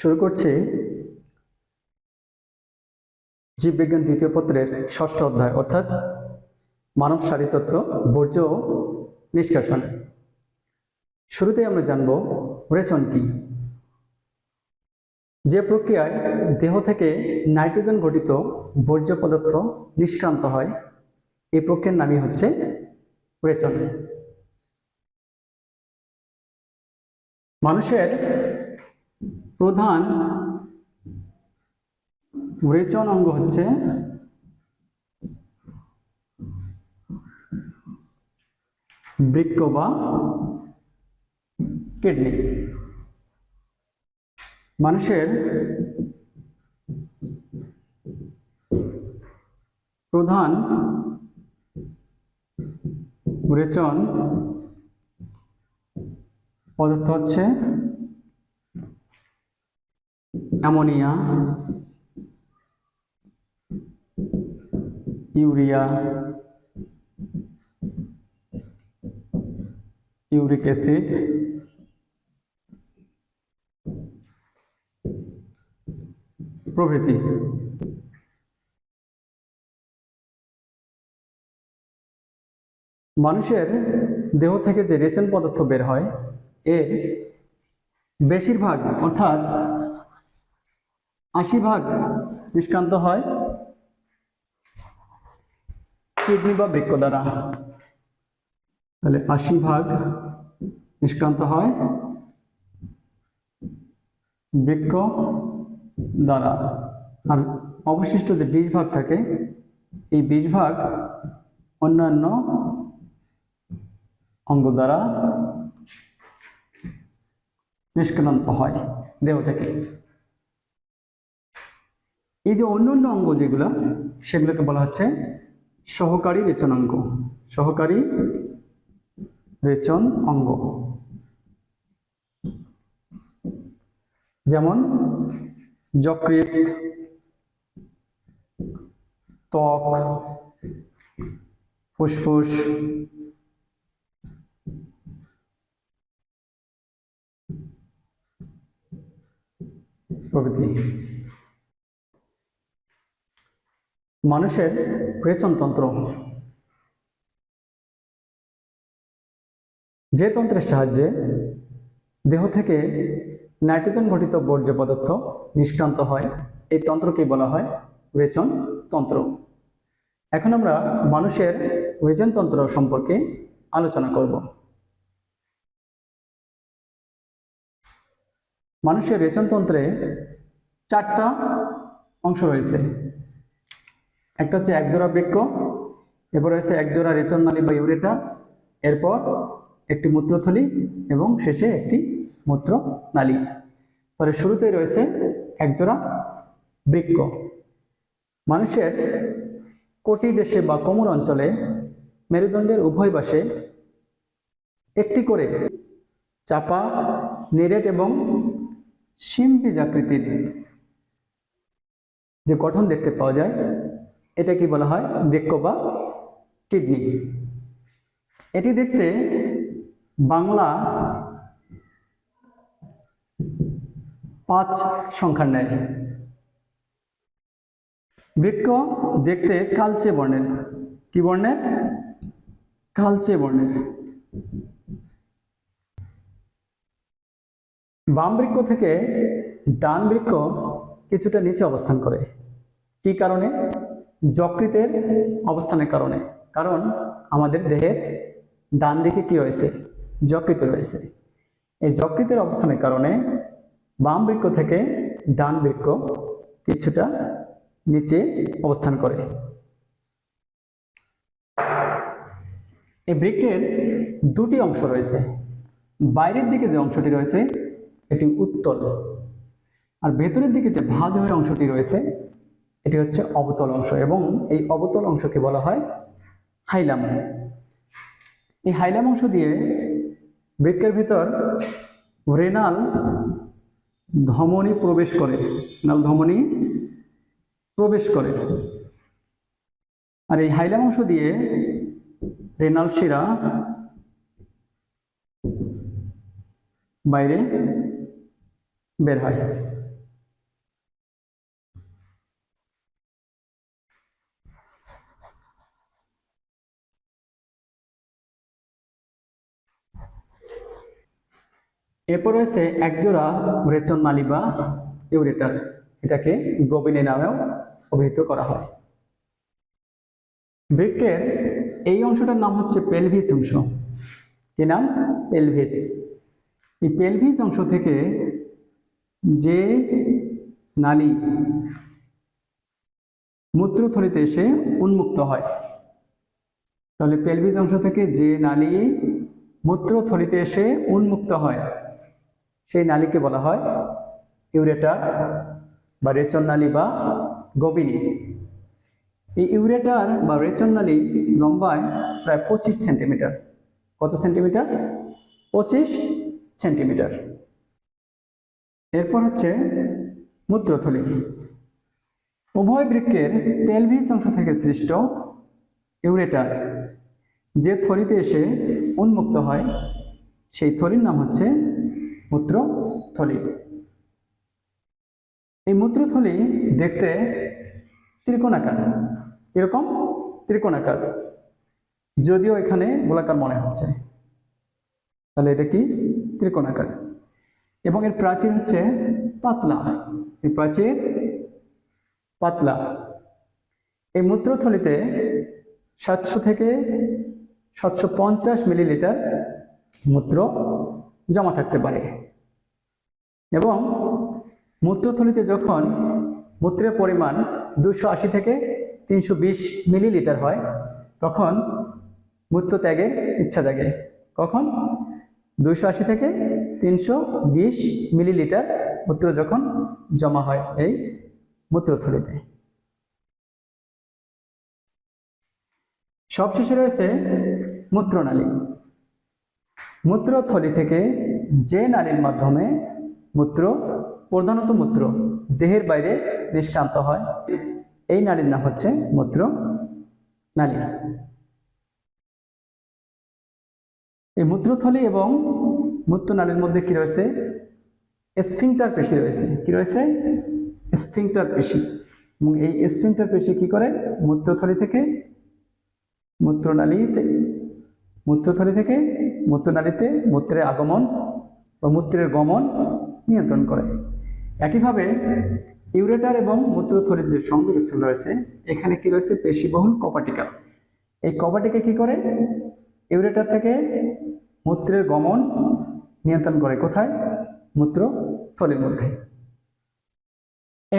শুরু করছি জীববিজ্ঞান দ্বিতীয় পত্রের ষষ্ঠ অধ্যায়, অর্থাৎ মানব শারীরতত্ত্ব বর্জ্য নিষ্কাশন। শুরুতেই আমরা জানব রেচন কি। যে প্রক্রিয়ায় দেহ থেকে নাইট্রোজেন ঘটিত বর্জ্য পদার্থ নিষ্ক্রান্ত হয়, এই প্রক্রিয়ার নামই হচ্ছে রেচন মানুষের প্রধান রেচন অঙ্গ হচ্ছে বৃক্ক বা কিডনি। মানুষের প্রধান রেচন পদার্থ হচ্ছে অ্যামোনিয়া ইউরিয়া ইউরিক অ্যাসিড প্রভৃতি। মানুষের দেহ থেকে যে রেচন পদার্থ বের হয়, এর বেশিরভাগ অর্থাৎ আশি ভাগ নিষ্ক্রান্ত হয় কিডনি বা বৃক্ক দ্বারা। তাহলে আশি ভাগ নিষ্ক্রান্ত হয় বৃক্ক দ্বারা। আর অবশিষ্ট যে বিশ ভাগ থাকে, এই বিশ ভাগ অন্যান্য অঙ্গ দ্বারা নিষ্ক্রান্ত হয় দেহ থেকে। এই যে অন্য অন্য অঙ্গ যেগুলো, সেগুলোকে বলা হচ্ছে সহকারী রেচনাঙ্গ সহকারী রেচন অঙ্গ। যেমন যকৃত ত্বক, ফুসফুস, প্রভৃতি। মানুষের রেচনতন্ত্র যে তন্ত্রের সাহায্যে দেহ থেকে নাইট্রোজেন ঘটিত বর্জ্য পদার্থ নিষ্ক্রান্ত হয়, এই তন্ত্রকে বলা হয় রেচন তন্ত্র। এখন আমরা মানুষের রেচনতন্ত্র সম্পর্কে আলোচনা করব। মানুষের রেচনতন্ত্রে চারটা অংশ রয়েছে। একটা হচ্ছে একজোড়া বৃক্ক এরপর রয়েছে একজোড়া রেচন নালী বা ইউরেটার এরপর একটি মূত্রথলি এবং শেষে একটি মূত্র নালী পরে শুরুতেই রয়েছে একজোড়া বৃক্ক মানুষের কোটি দেশে বা কোমর অঞ্চলে মেরুদণ্ডের উভয় পাশে একটি করে চাপা, নেরেট এবং শিম্পিজ আকৃতির যে গঠন দেখতে পাওয়া যায় এটা কি বলা হয়? বৃক্ক বা কিডনি। এটি দেখতে বাংলা পাঁচ সংখ্যার নেয় বৃক্ক দেখতে কালচে বর্ণের। কি বর্ণের? কালচে বর্ণের। বাম বৃক্ক থেকে ডান বৃক্ক কিছুটা নিচে অবস্থান করে। কি কারণে? যকৃতের অবস্থানের কারণে। কারণ আমাদের দেহের ডান দিকে কি রয়েছে? যকৃত রয়েছে। এই যকৃতের অবস্থানের কারণে বাম বৃক্ক থেকে ডান বৃক্ক কিছুটা নিচে অবস্থান করে। এই বৃক্কের দুটি অংশ রয়েছে। বাইরের দিকে যে অংশটি রয়েছে, এটি উত্তল। আর ভেতরের দিকে যে ভাঁজ হয়ে অংশটি রয়েছে এটি হচ্ছে অবতল অংশ এবং এই অবতল অংশকে বলা হয় হাইলাম। এই হাইলাম অংশ দিয়ে বৃক্ষের ভিতর রেনাল ধমনী প্রবেশ করে, রেনাল ধমনী প্রবেশ করে। আর এই হাইলাম অংশ দিয়ে রেনাল শিরা বাইরে বের হয়। এরপর রয়েছে একজোড়া রেচন নালী বা ইউরেটার। এটাকে গবিনী নামেও অভিহিত করা হয়। বৃক্কের এই অংশটার নাম হচ্ছে পেলভিস অংশ। কি নাম? পেলভিস এই পেলভিস অংশ থেকে যে নালী মূত্রথলিতে এসে উন্মুক্ত হয়, তাহলে পেলভিস অংশ থেকে যে নালী মূত্রথলিতে এসে উন্মুক্ত হয় সেই নালীকে বলা হয় ইউরেটার বা রেচন নালী বা গবিনী। এই ইউরেটার বা রেচন নালী লম্বায় প্রায় পঁচিশ সেন্টিমিটার। কত সেন্টিমিটার? পঁচিশ সেন্টিমিটার। এরপর হচ্ছে মূত্রথলি। উভয় বৃক্কের পেলভিস অংশ থেকে সৃষ্ট ইউরেটার, যে থলিতে এসে উন্মুক্ত হয়, সেই থলির নাম হচ্ছে মূত্রথলি এই মূত্রথলি দেখতে ত্রিকোণাকার। কীরকম? ত্রিকোণাকার। যদিও এখানে গোলাকার মনে হচ্ছে। তাহলে এটা কি? ত্রিকোণাকার। এবং এর প্রাচীর হচ্ছে পাতলা। এই প্রাচীর পাতলা। এই মূত্রথলিতে সাতশো থেকে সাতশো পঞ্চাশ মিলিলিটার মূত্র জমা থাকতে পারে। এবং মূত্রথলিতে যখন মূত্রের পরিমাণ দুশো আশি থেকে তিনশো বিশ মিলিলিটার হয়, তখন মূত্র ত্যাগের ইচ্ছা জাগে কখন? দুশো আশি থেকে তিনশো বিশ মিলিলিটার মূত্র যখন জমা হয় এই মূত্রথলিতে। সবশেষে রয়েছে মূত্রনালী। মূত্রথলি থেকে যে নালীর মাধ্যমে মূত্র প্রধানত মূত্র দেহের বাইরে নিষ্কান্ত হয়, এই নালীর নাম হচ্ছে মূত্র নালী। এই মূত্রথলি এবং মূত্রনালীর মধ্যে কি রয়েছে? স্ফিংটার পেশি রয়েছে। কি রয়েছে? স্ফিংটার পেশি। এবং এই স্ফিংটার পেশি কি করে? মূত্রথলি থেকে মূত্রনালীতে মূত্রথলি থেকে মূত্রনালীতে মূত্রের আগমন ও মূত্রের গমন নিয়ন্ত্রণ করে। একইভাবে ইউরেটার এবং মূত্রথলির যে সংযোগস্থল রয়েছে, এখানে কি রয়েছে? পেশিবহুল কপাটিকা। এই কপাটিকা কি করে? ইউরেটার থেকে মূত্রের গমন নিয়ন্ত্রণ করে কোথায়? মূত্রথলির মধ্যে।